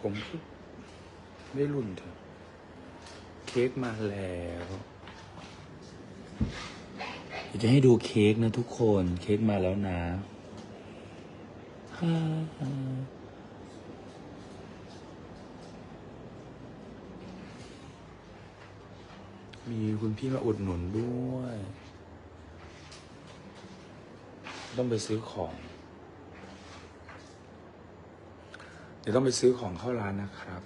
ผมไม่รุ่นเถอะ เค้กมาแล้วเดี๋ยวจะให้ดูเค้กนะทุกคน เค้กมาแล้วนะมีคุณพี่มาอุดหนุนด้วย ต้องไปซื้อของ เดี๋ยวต้องไปซื้อของเข้าร้านนะครับ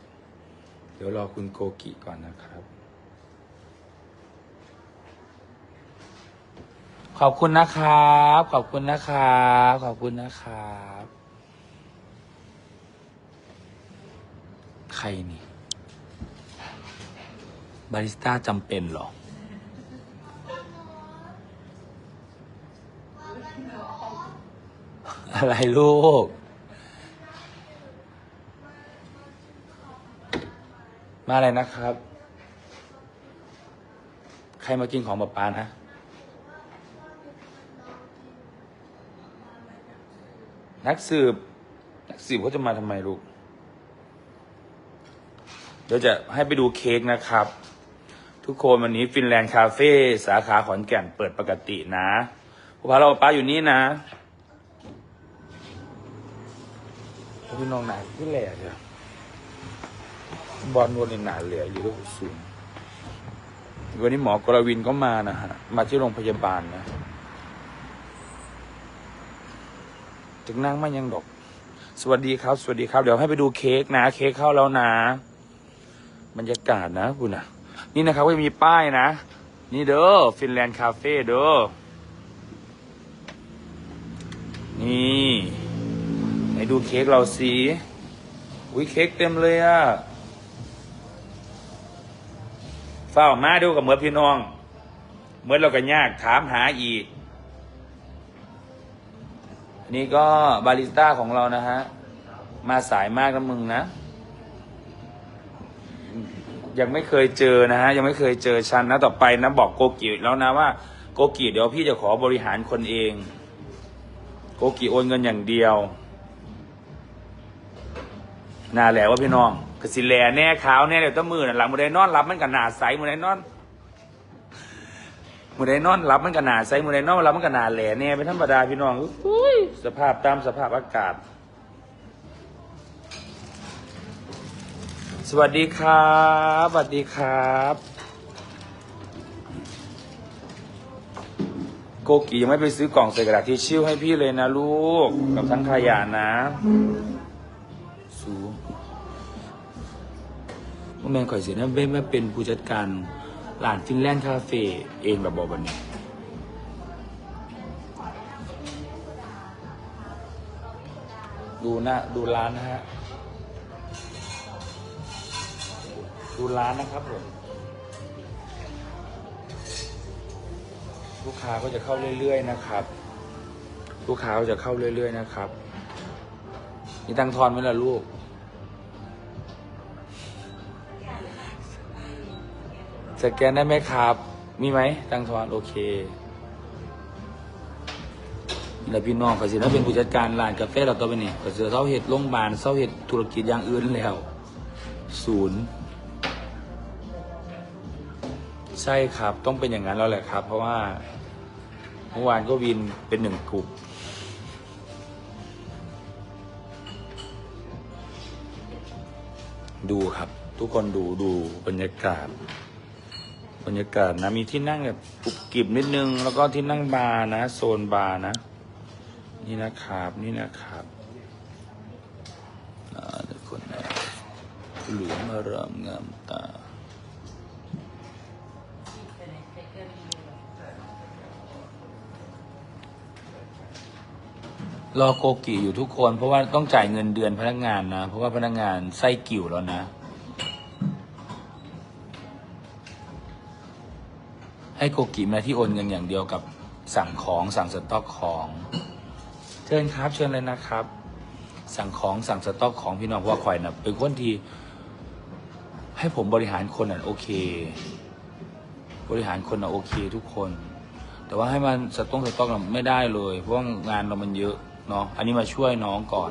เดี๋ยวรอคุณโกกิก่อนนะครับ ขอบคุณนะครับ ขอบคุณนะครับ ขอบคุณนะครับ ใครนี่ บาริสต้าจำเป็นเหรออะไรลูก มาอะไรนะครับ ใครมากินของป๊าป๊านะ นักสืบ นักสืบเขาจะมาทำไมลูก เดี๋ยวจะให้ไปดูเค้กนะครับ ทุกคนวันนี้ฟินแลนด์คาเฟ่สาขาขอนแก่นเปิดปกตินะพวกเราป้าอยู่นี่นะพี่น้องไหนพี่แหล่เดี๋ยว บอลนวลในหนาเหลืออยู่ด้วยสูงวันนี้หมอกรวินก็มานะฮะ มาที่โรงพยาบาลนะ ถึงนั่งไม่ยังดอก สวัสดีครับ สวัสดีครับ เดี๋ยวให้ไปดูเค้กนะ เค้กเข้าแล้วนะ บรรยากาศนะคุณนะนี่นะครับก็มีป้ายนะ นี่เด้อ ฟินแลนด์คาเฟ่เด้อ นี่ไหนดูเค้กเราสิอุ้ยเค้กเต็มเลยอะ เฝ้ามาดูกับเมื่อพี่น้อง เมื่อเราก็ยากถามหาอีกนนี้ก็บาริสต้าของเรานะฮะ มาสายมากนะมึงนะ ยังไม่เคยเจอนะฮะ ยังไม่เคยเจอฉันนะต่อไปนะ บอกโกกิแล้วนะว่าโกกิเดี๋ยวพี่จะขอบริหารคนเอง โกกิโอนเงินอย่างเดียวน่าแหละว่าพี่น้อง กสิแลแน่ขาวแน่เดี๋ยวต้องมือน่ะหลังมือได้นอนรับมันกับหนาใสมือได้นอนมือได้นอนรับมันกับหนาใสมือได้นอนรับมันกับหนาแหล่แน่เป็นธรรมดาพี่น้องอุ้ยสภาพตามสภาพอากาศ สวัสดีครับสวัสดีครับโกกิยังไม่ไปซื้อกล่องใส่กระดาษทิชชู่ให้พี่เลยนะลูก กับทั้งขยะนะ ว่าแมนข่อยเสียนะเบ้มาเป็นผู้จัดการร้านฟินแลนด์คาเฟ่เองแบบบอกวันนี้ดูนะดูร้านนะฮะ ดูร้านนะครับผม ลูกค้าก็จะเข้าเรื่อยๆนะครับ ลูกค้าก็จะเข้าเรื่อยๆนะครับ มีตังทอนไหมล่ะลูก สแกนได้ไหมครับ มีไหมตังทอนโอเคแล้วพี่น้องก็สิถ้าเป็นผู้จัดการร้านกาแฟเราตัวไปนี่ก็จะเศร้าเหตุโรงพยาบาลเศร้าเหตุธุรกิจอย่างอื่นแล้ว ศูนย์ ใช่ครับต้องเป็นอย่างนั้นแล้วแหละครับ เพราะว่าเมื่อวานก็วินเป็นหนึ่งกลุ่มดูครับ ทุกคนดูดูบรรยากาศ บรรยากาศนะ มีที่นั่งแบบกรุบกริบนิดนึง แล้วก็ที่นั่งบาร์นะ โซนบาร์นะ นี่นะครับ นี่นะครับทุกคนนะหลืองอารามงามตารอโกกิอยู่ทุกคน เพราะว่าต้องจ่ายเงินเดือนพนักงานนะ เพราะว่าพนักงานไส้กิ่วแล้วนะ ให้โกกิมาที่โอนเงินอย่างเดียวกับสั่งของสั่งสต็อกของ เชิญครับเชิญเลยนะครับ สั่งของสั่งสต็อกของพี่น้องเพราะว่าข่อยนะเป็นคนที่ให้ผมบริหารคนน่ะโอเค บริหารคนน่ะโอเคทุกคน แต่ว่าให้มันสต้องสต็อกน่ะไม่ได้เลย เพราะว่างานเรามันเยอะเนาะอันนี้มาช่วยน้องก่อน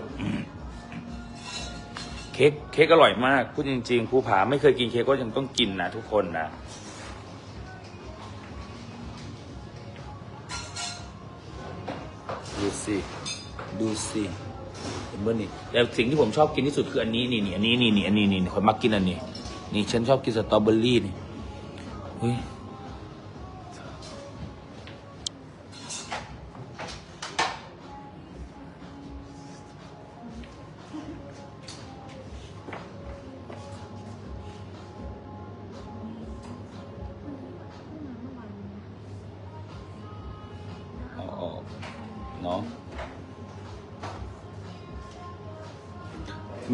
เค้กเค้กอร่อยมากพูดจริง ๆ ภูผาไม่เคยกินเค้กก็ยังต้องกินนะทุกคนนะ สิดูสิเห็นไหมนี่แต่สิ่งที่ผมชอบกินที่สุดคืออันนี้นี่นี่อันนี้นี่นี่อันนี้นี่คนมักกินอันนี้ นี่ฉันชอบกินสตรอเบอรี่นี่เฮ้ย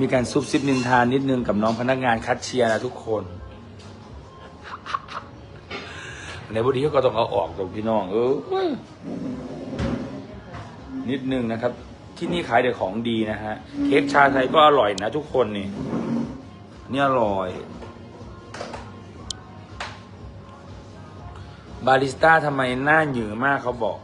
มีการซุบซิบนินทานนิดนึงกับน้องพนักงานคัดเชียร์นะทุกคนในบดีก็ต้องเอาออกตรงพี่น้อง เออนิดนึงนะครับ ที่นี่ขายแต่ของดีนะฮะ เค้กชาไทยก็อร่อยนะทุกคนนี่นี่อร่อย บาริสต้าทำไมหน้าหยือมากเขาบอก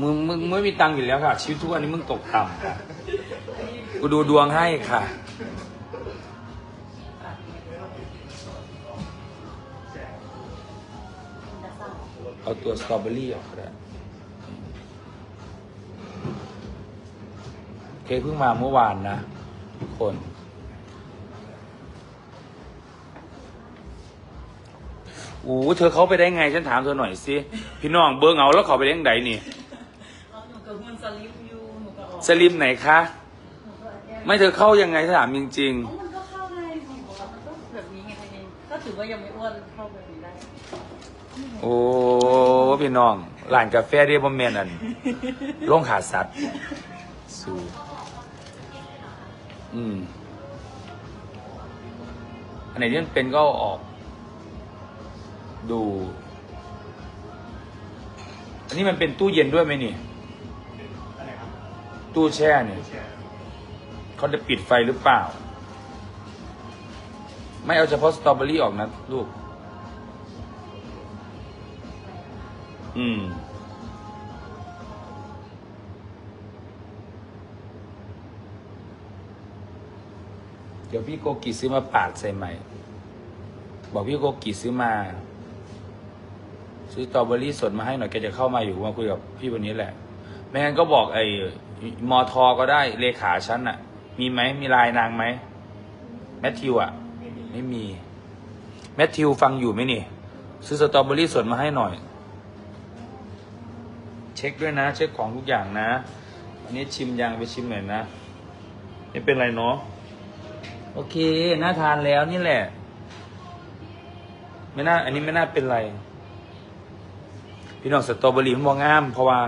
มึงมึงไม่มีตังค์อยู่แล้วค่ะ ชีวิตทุกวันนี้มึงตกต่ำค่ะกูดูดวงให้ค่ะ เอาตัวสตรอเบอรี่ออกก็ได้เคเพิ่งมาเมื่อวานนะทุกคนโอ้เธอเขาไปได้ไง ฉันถามเธอหน่อยสิ พี่น้องเบิ้งเอาแล้วเขาไปได้ยังไงนี่ เอาหนูกับมัน สลิปอยู่หนูก็ออกสลิมไหนคะหนูก็แอบไม่เธอเข้ายังไงถามจริง อ๋อมันก็เข้าได้หนูบอกว่ามันก็แบบนี้ไงก็ถือว่ายังไม่อ้วนเข้าแบบนี้ได้ๆ โอ้พี่น้องร้านกาแฟเรียบแมนอันโรงขาสัตว์ สูอืมอันไหนที่มันเป็นก็เอาออก ดู อันนี้มันเป็นตู้เย็นด้วยไหมนี่ ตู้แช่เนี่ยเขาจะปิดไฟหรือเปล่า ไม่เอาเฉพาะสตรอเบอรี่ออกนะลูก อืม เดี๋ยวพี่โกกิซื้อมาปาดใส่ใหม่ บอกพี่โกกิซื้อมา ซื้อสตรอเบอรี่สดมาให้หน่อยแกจะเข้ามาอยู่มาคุยกับพี่วันนี้แหละ ไม่งั้นก็บอกไอ้มอทอก็ได้เลขาฉันอะมีไหมมีลายนางไหมแมทธิวอะไม่มีแมทธิวฟังอยู่ไหมนี่ ซื้อสตรอเบอรี่สดมาให้หน่อย เช็คด้วยนะ เช็คของทุกอย่างนะอันนี้ชิมยังไปชิมหน่อยนะไม่เป็นไรเนาะโอเค น่าทานแล้วนี่แหละ ไม่น่า อันนี้ไม่น่าเป็นไร พี่น้องสตรอเบอรี่มันมองงาม เพราะว่า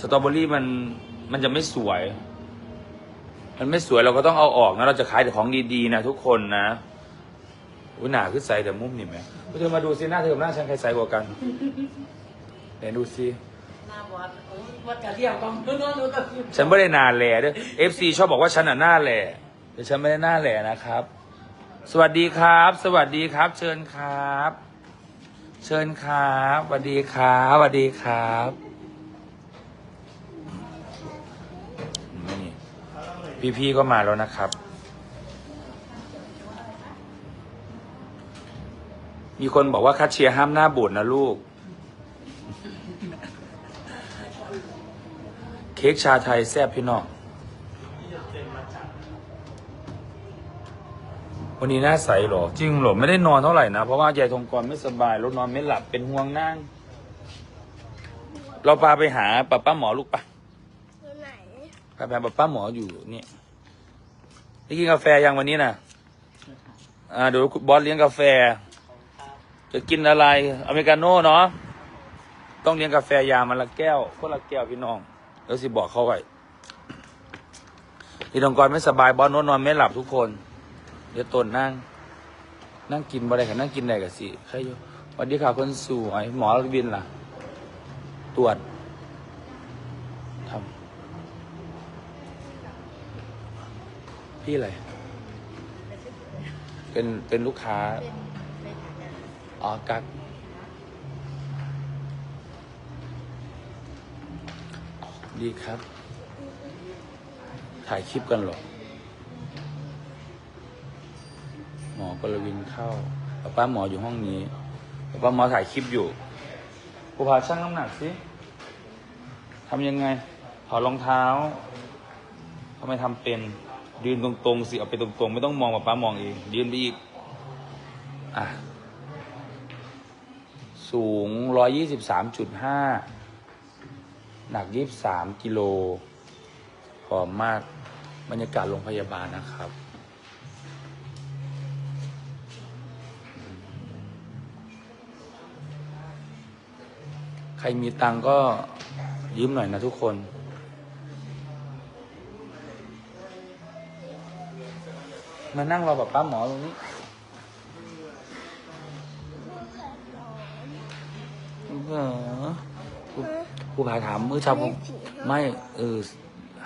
สตรอเบอรี่มันมันจะไม่สวย มันไม่สวยเราก็ต้องเอาออกนะ เราจะขายแต่ของดีๆนะทุกคนนะอุ้ยหนาขึ้นใสแต่มุมนี่ไหมเธอมาดูสิหน้าเธอกับหน้าฉันใครใสกว่ากันไหนดูสิหน้าบอสโอ้ยวัดกระเทียมกองนู้นนู้นกับพี่ฉันไม่ได้หนาแหล่ด้วยเอฟซีชอบบอกว่าฉันอะหน้าแหล่แต่ฉันไม่ได้หน้าแหล่นะครับ สวัสดีครับ สวัสดีครับ เชิญครับ เชิญครับสวัสดีครับสวัสดีครับนี่ พี่ๆก็มาแล้วนะครับ มีคนบอกว่าคัดเชียร์ห้ามหน้าบูดนะลูก เค้กชาไทยแซ่บพี่น้องวันนี้หน่าใสหรอ จริงหรอ ไม่ได้นอนเท่าไหร่นะ เพราะว่ายายทองกรไม่สบายรถนอนไม่หลับเป็นห่วงนั่ง เราพาไปหาป้าป้าหมอลูกปะอยู่ไหน พาไปหาป้าป้าหมออยู่นี่ได้กินกาแฟยังวันนี้นะอ่าเดี๋ยวบอสเลี้ยงกาแฟ จะกินอะไร อเมริกาโน่เนาะต้องเลี้ยงกาแฟยามันละแก้วคนละแก้วพี่น้องแล้วสิบอกเขาไว้พี่ดองกรไม่สบายบอสนนอนไม่หลับทุกคน เดี๋ยวตนนั่ง นั่งกินบ่ได้ค่ะนั่งกินได้กับสิใครอยู่สวัสดีค่ะคนสวยหมอวินล่ะ ตรวจทำ พี่อะไร เป็นเป็นลูกค้าเป็นในฐานะอ๋อ กักดีครับอืมถ่ายคลิปกันเหรอ หมอกรวินเข้าป้าป้าหมออยู่ห้องนี้ป้าป้าหมอถ่ายคลิปอยู่ผู้พาชั่งน้ำหนักสิทำยังไงถอดรองเท้าทำไมทำเป็น ยืนตรงๆสิเอาไปตรงๆ ไม่ต้องมองป้าป้ามองเองยืนไปอีก อะ สูงร้อยยี่สิบสามจุดห้าหนักยี่สิบสามกิโลผอมมากบรรยากาศโรงพยาบาลนะครับ ใครมีตังก็ยืมหน่อยนะทุกคน มานั่งรอแบบป้าหมอตรงนี้เหรอครูครูพาถามเมื่อเช้าผมไม่เออ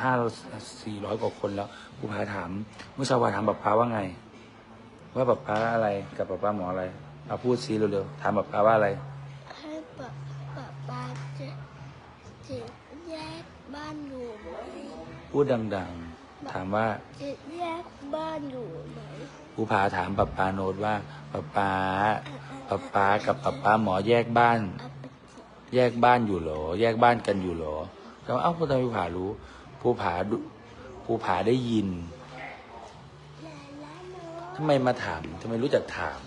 ห้าสี่ร้อยกว่าคนแล้วครูพาถามเมื่อเช้าพาถามแบบป้าว่าไง ว่าแบบป้าอะไรกับแบบป้าหมออะไรเอาพูดซีเร็วๆถามแบบป้าว่าอะไรให้ป๊าป๊าป๊าจะจะแยกบ้านอยู่ไหมพูดดัง ๆ ถามว่าจะแยก บ้านอยู่ไหมภูผาถามป้าปาโนดว่าป้าป้าป้าป้ากับป้าป้าหมอแยกบ้านเอาไปจิแยกบ้านอยู่เหรอ แยกบ้านกันอยู่เหรอแล้วเอ้าทำไมภูผารู้ภูผาดูภูผาได้ยินลาลาโนทำไมมาถามทำไมรู้จักถาม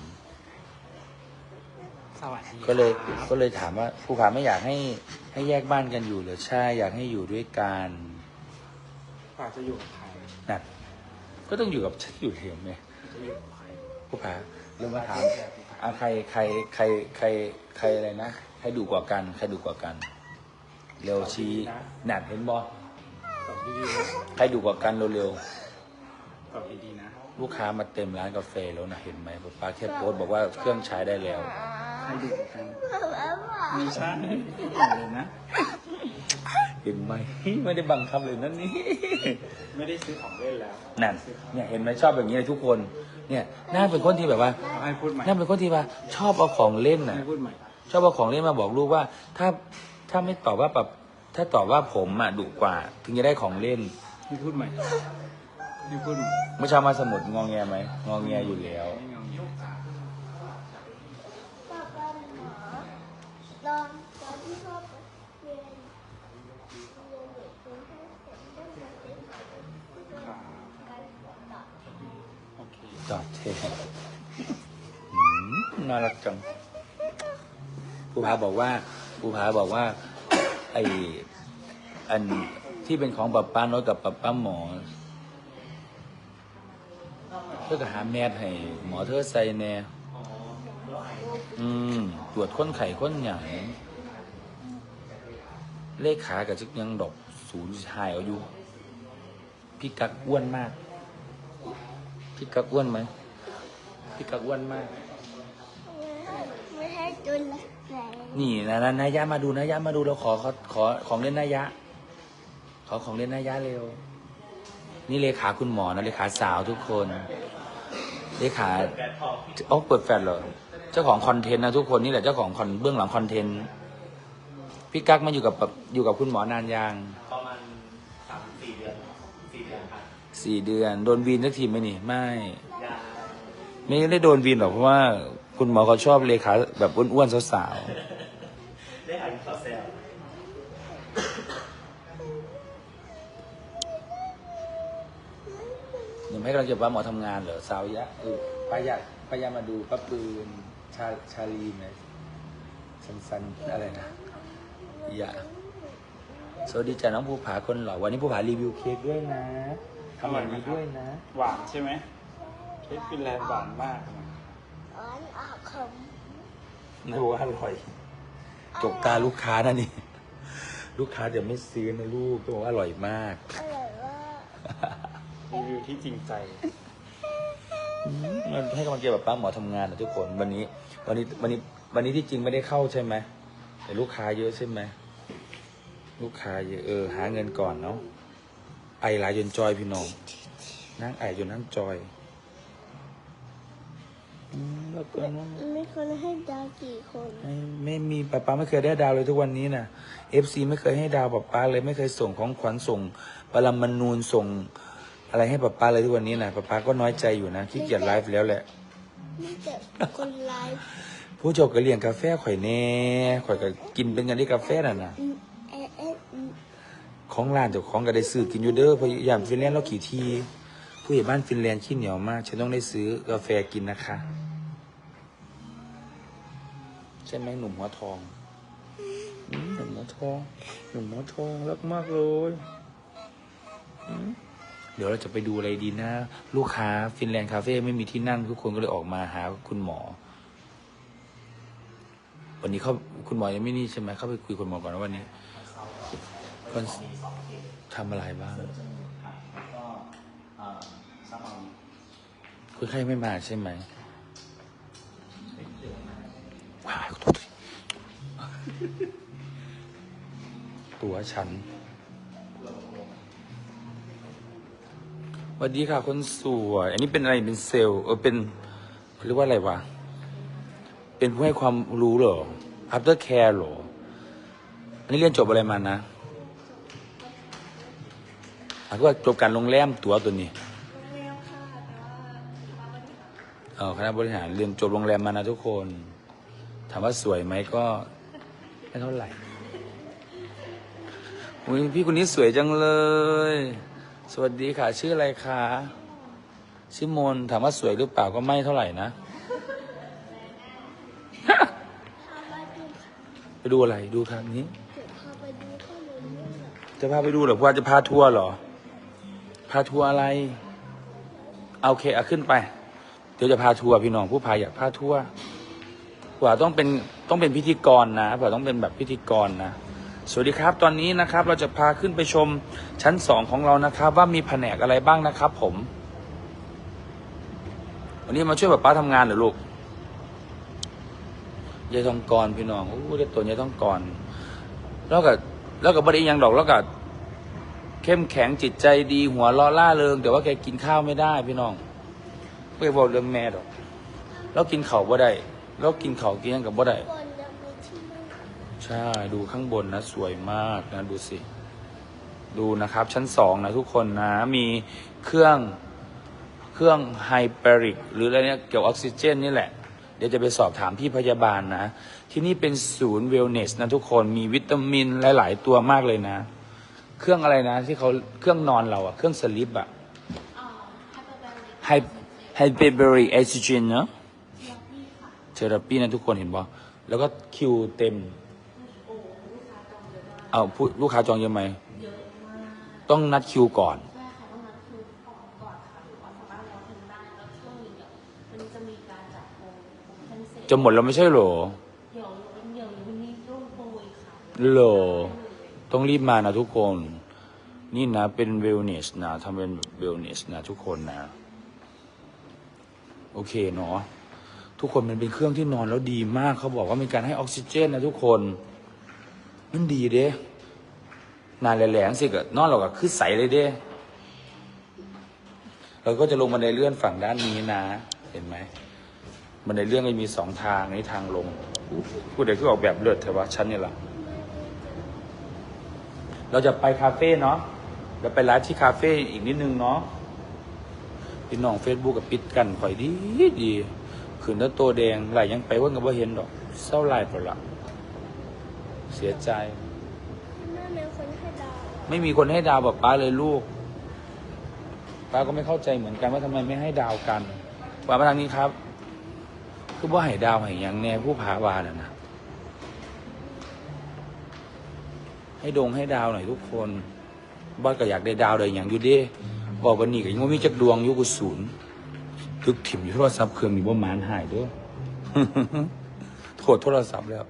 สวัสดีก็เลยครับก็เลยถามว่าภูผาไม่อยากให้ให้แยกบ้านกันอยู่เหรอใช่อยากให้อยู่ด้วยกันฝากจะอยู่กับใครนั่น ก็ต้องอยู่กับฉันอยู่เห็นไหมจะอยู่กับใครภูผาเริ่มมาถามอะใครใครใครใครใครอะไรนะใครดุกว่ากัน ใครดุกว่ากัน เร็วชี้หนักเห็นบอตอบดีๆนะใครดุกว่ากันเร็วตอบดีๆนะๆลูกค้ามาเต็มร้านกาแฟแล้วนะเห็นไหมป้าแค่โพสต์บอกว่าเครื่องใช้ได้แล้ว ใครดุกันป๊าป๊าป๊าไม่ใช่บอกเลยนะ เห็นไหมไม่ได้บังคับเลยนั่นนี่ไม่ได้ซื้อของเล่นแล้วนั่นเนี่ยเห็นไหมชอบแบบนี้เลยทุกคน เนี่ยน่าเป็นคนที่แบบว่าเอาให้พูดใหม่น่าเป็นคนที่ว่า ชอบเอาของเล่นน่ะให้พูดใหม่ชอบเอาของเล่นมาบอกลูกว่า ถ้าถ้าไม่ตอบว่าแบบถ้าตอบว่าผมอะดุกว่า ถึงจะได้ของเล่นให้พูดใหม่ให้พูดใหม่เมื่อเช้ามาสมุดงองแงไหมงองแงอยู่แล้ว ไม่งงอยู่ ป๊าป๊าหมอตอนตอนที่พ่อไปเรียนเรียนอยู่กรุงเทพเสร็จก็มาเป็น ครับ การต่อ โอเค จอด เทอืมน่ารักจังภูผาบอกว่าภูผาบอกว่า ไออันที่เป็นของปับป้าน้อยกับปับป้าหมอเพื่อจะหาแมทให้หมอเธอใส่แน่อืมตรวจค้นไข่ค้นหยังเลขขากับชิกยังดอกศูนย์ชายเอาอยู่ พี่กักอ้วนมาก พี่กักอ้วนไหม พี่กักอ้วนมาก ไม่ให้ตุนละแสงนี่นะนะนายะมาดูนายะมาดูเราขอขอขอของเล่นนายะ ขอของเล่นนายะเร็ว นี่เลขาคุณหมอนะเลขาสาวทุกคนเลขาโอ้เปิดแฟลชเหรอเจ้าของคอนเทนต์นะทุกคนนี่แหละเจ้าของคอนเบื้องหลังคอนเทนต์พี่กั๊กมาอยู่กับอยู่กับคุณหมอนานยังประมาณสามสี่เดือนสี่เดือนครับสี่เดือนโดนวีนสักทีไหมนี่ไม่ยา ไม่ได้โดนวีนหรอกเพราะว่าคุณหมอเขาชอบเลขาแบบอ้วนๆสาวๆได้อ่านข่าวแซวยังให้กำลังใจป้าหมอทำงานเหรอสาวยะเออป้ายะป้ายะมาดูป้าปืนชาชาลีไหมสันสันอะไรนะยะสวัสดีจ้าน้องภูผาคนหล่อวันนี้ภูผารีวิวเค้กด้วยนะทำอย่างนี้ด้วยนะ หวานใช่ไหม เค้กฟินแลนด์หวานมากนะอ่อนออกขมดูว่าอร่อยจกตาลูกค้านะนี่ ลูกค้าเดี๋ยวไม่ซื้อนะลูกต้องบอกว่าอร่อยมาก อร่อยว่ารีวิวที่จริงใจ มันให้กำลังใจแบบป้าหมอทำงานนะทุกคนวันนี้ วันนี้วันนี้วันนี้ที่จริงไม่ได้เข้าใช่ไหมแต่ลูกค้าเยอะใช่ไหมลูกค้าเยอะเออหาเงินก่อนเนาะไอหลายจนจอยพี่น้องนั่งไอจนนั่งจอยอืม แล้วก็น้องไม่คนให้ดาวกี่คนไม่ไม่มีป้าป้าไม่เคยได้ดาวเลยทุกวันนี้นะเอฟซีไม่เคยให้ดาวป้าป้าเลยไม่เคยส่งของขวัญส่งปรมาณูนส่ง อะไรให้ป๊าป๊าเลยทุกวันนี้นะป๊าป๊าก็น้อยใจอยู่นะขี้เกียจไลฟ์แล้วแหละไม่เจอคนไลฟ์ผู้เจ้าก็เลี้ยงกาแฟข่อยแน่ข่อยก็กินเป็นกันที่กาแฟน่ะนะอืมเอ๊ะเอ๊ะอืมของร้านเจ้าของก็ได้ซื้อกินอยู่เด้อเพราะยามฟินแลนด์เราขี่ทีผู้ใหญ่บ้านฟินแลนด์ขี้เหนียวมาก ฉันต้องได้ซื้อกาแฟกินนะคะ ใช่ไหมหนุ่มหัวทองอืมหนุ่มหัวทอง หนุ่มหัวทองรักมากเลยอืมเดี๋ยวเราจะไปดูอะไรดีนะ ลูกค้าฟินแลนด์คาเฟ่ไม่มีที่นั่งทุกคนก็เลยออกมาหาคุณหมอ วันนี้เขาคุณหมอยังไม่นี่ใช่ไหมเข้าไปคุยคุณหมอก่อนนะวันนี้คนทำอะไรบ้างคุณไข้ไม่มาใช่ไหม ว้ายขอโทษทีตัวฉันสวัสดีค่ะ คนสวย อันนี้เป็นอะไรเป็นเซลล์เออเป็นเขาเรียกว่าอะไรวะ เป็นผู้ให้ความรู้เหรอ after care เหรอ อันนี้เรียนจบอะไรมานะอะก็ว่าจบการโรงแรมตัวตัวนี้เร็วค่ะแต่ว่าเออคณะบริหารเรียนจบโรงแรมมานะทุกคน ถามว่าสวยไหมก็ไม่เท่าไหร่อุ้ยพี่คนนี้สวยจังเลย สวัสดีค่ะ ชื่ออะไรคะชื่อมนถามว่าสวยหรือเปล่าก็ไม่เท่าไหร่นะ ไปดูอะไรดูทางนี้เดี๋ยวพาไปดูข้างบนนี่แหละจะพาไปดูเหรอว่าจะพาทัวร์เหรอ พาทัวร์อะไร เอาเคเอาขึ้นไป เดี๋ยวจะพาทัวร์พี่น้องผู้พายอยากพาทัวร์ ว่าต้องเป็นต้องเป็นพิธีกรนะว่าต้องเป็นแบบพิธีกรนะ สวัสดีครับ ตอนนี้นะครับ เราจะพาขึ้นไปชมชั้นสองของเรานะครับ ว่ามีแผนกอะไรบ้างนะครับผม วันนี้มาช่วยแบบป้าทำงานเหรอลูกยายทองกรพี่น้องโอ้เด็กตัวยายทองกรแล้วก็แล้วก็บบริยังดอกแล้วก็เข้มแข็งจิตใจดีหัวเร้อล่าเริงแต่ว่าแกกินข้าวไม่ได้พี่น้องไม่บอกเรื่องแม่ดอก แล้วกินเข่าบ่ได้ แล้วกินเข่าวกินหยังกับบ่ได้บนยังมีที่นั่งใช่ ดูข้างบนนะ สวยมากนะ ดูสิ ดูนะครับ ชั้นสองนะทุกคนนะ มีเครื่อง เครื่องไฮเปอริก หรืออะไรเนี่ยเกี่ยวออกซิเจนนี่แหละ เดี๋ยวจะไปสอบถามพี่พยาบาลนะ ที่นี่เป็นศูนย์เวลเนสนะทุกคน มีวิตามินหลาย ๆ ตัวมากเลยนะ เครื่องอะไรนะ ที่เขาเครื่องนอนเราอะเครื่องสลิปอะไฮไฮเปอริกออกซิเจนเนาะ เทอราปีนะทุกคนเห็นบ่แล้วก็คิวเต็ม เอาผู้ลูกค้าจองเยอะไหมเยอะมากต้องนัดคิวก่อนใช่ค่ะหมดเดี๋ยวมันจะมีการจัดโปรโปรโมชั่นพิเศษจะหมดแล้วไม่ใช่หรอเดี๋ยวเดี๋ยววันนี้ร่วมโปรอีกค่ะเหรอต้องรีบมานะทุกคน นี่นะเป็นเวลเนสนะทำเป็นเวลเนสนะทุกคนนะ โอเคเนาะ ทุกคนมันเป็นเครื่องที่นอนแล้วดีมาก เขาบอกว่ามีการให้ออกซิเจนนะทุกคนมันดีเด้นานแหลงๆสิกะนอนเราก็คือใสเลยเด้เราก็จะลงบันไดเลื่อนฝั่งด้านนี้นะ เห็นไหมบันไดเลื่อนก็มีสองทางนี้ทางลงผู้ใดคือออกแบบเลือดเถอะวะชั้นนี่แหละเราจะไปคาเฟ่เนาะเราไปไลฟ์ที่คาเฟ่อีกนิดนึงเนาะพี่น้องเฟซบุ๊กกับปิดกันข่อยดีดี ขืนแล้วตัวแดงไหลยังไปว่ากับว่าเห็นดอกเศร้าไลเปล่าละเสียใจแม่เป็นคนให้ดาวไม่มีคนให้ดาวแบบป้าเลยลูกป้าก็ไม่เข้าใจเหมือนกันว่าทำไมไม่ให้ดาวกันว่ามาทางนี้ครับ คือว่าให้ดาวให้ยังแน่ผู้ผาวาน่ะนะให้ดงให้ดาวหน่อยทุกคนบอสก็อยากได้ดาวได้อย่างอยู่ด้บอกวันนี้ก็ยังว่ามีจักดวงอยู่กูศูนย์ กถิ่มอยู่โทรศัพท์เครื่องนี้ว่ามานหายเด้วยโทษโทรศัพท์แล้ว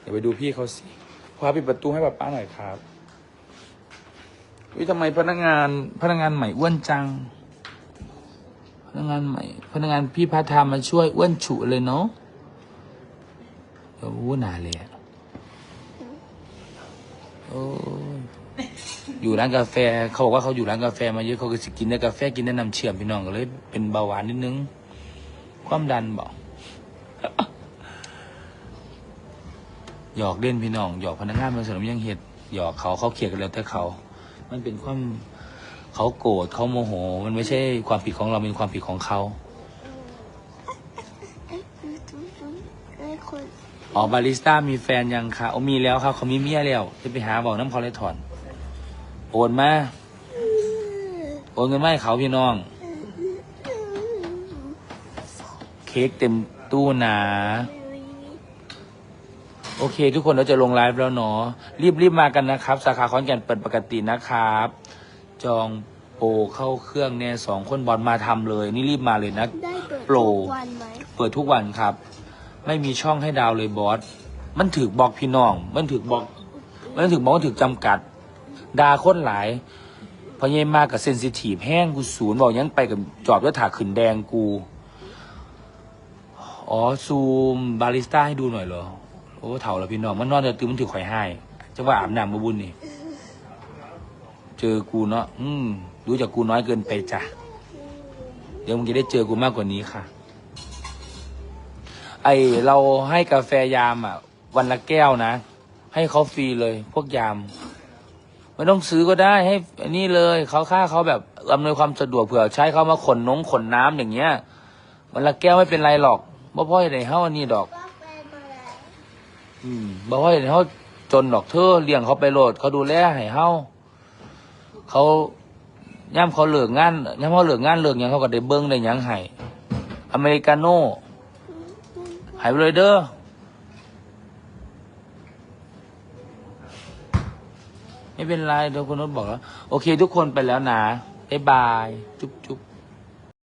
เดี๋ยวไปดูพี่เขาสิพาปิดประตูให้ป้าป้าหน่อยครับวิทำไมพนักงานพนักงานใหม่อ้วนจัง พนักงานใหม่ พนักงานพี่พัฒนามาช่วยอ้วนฉุเลยเนาะโอ้โหหนาเลยโอ้ อยู่ร้านกาแฟเขาบอกว่าเขาอยู่ร้านกาแฟมาเยอะเขาก็สิกินได้กาแฟกินได้น้ำเชื่อมพี่น้องก็เลย เป็นเบาหวานนิดนึง ความดันบอกหยอกเล่นพี่น้องหยอกพนักงานบริษัทผมยังเห็ดหยอกเขาเขาเขียดกันแล้วแต่เขา มันเป็นความเขาโกรธเขาโมโห มันไม่ใช่ความผิดของเราเป็นความผิดของเขาไอ้คนอ๋อบาริสต้ามีแฟนยังคะโอ้มีแล้วครับเขามีเมียแล้วจะไปหาบอกน้ำเขาเลยถอน โอนมา โอนเงินมาให้เขาพี่น้อง เค้กเต็มตู้หนา โอเค ทุกคนเราจะลงไลฟ์แล้วเนาะ รีบรีบมากันนะครับ สาขาขอนแก่นเปิดปกตินะครับ จองโปรเข้าเครื่องเนี่ยสองคนบอลมาทำเลย นี่รีบมาเลยนะ ได้เปิดโปร ทุกวันไหมเปิดทุกวันครับ ไม่มีช่องให้ดาวน์เลยบอส มันถือบอกพี่น้อง มันถือบอก มันถือบอกว่าถือจำกัด ดาคนหลายพอเยมากกับเซนซิทีฟแห้งกูศูนย์บอกยังไปกับจอบแล้วยถาขึ้นแดงกู อ๋อ ซูมบาริสต้าให้ดูหน่อยเหรอ โอ้เถ่าแล้วพี่น้อง มันนอนแต่ตื่นมันถือข่อยให้จะว่าอาบน้ำมาบุญนี่ เจอกูเนาะอืมรู้จักกูน้อยเกินไปจ้ะ เดี๋ยวมึงจะได้เจอกูมากกว่านี้ค่ะ ไอเราให้กาแฟยามอะ วันละแก้วนะ ให้เขาฟรีเลย พวกยาม ไม่ต้องซื้อก็ได้ให้อันนี้เลยเขาค่าเขาแบบอำนวยความสะดวกเผื่อใช้เขามาขนน้องขนน้ำอย่างเงี้ยวันละแก้วไม่เป็นไรหรอกบ่พ่อไหนเฮาอันนี้ดอกก็แฟนมาแล้วอืมบ่พ่อไหนเฮาจนดอกเธอเลี้ยงเขาไปโหลดเขาดูแลให้เฮาเขาย่ำเขาเลิกงานย่ำเขาเลิกงานเลิกหยังเขาก็ได้เบิ้งได้หยังให้อเมริกาโน่ใหายไปเลยเด้อ ไม่เป็นไรเดี๋ยวคุณนุชบอกแล้วโอเค ทุกคนไปแล้วนะบ๊ายบาย จุ๊บจุ๊บ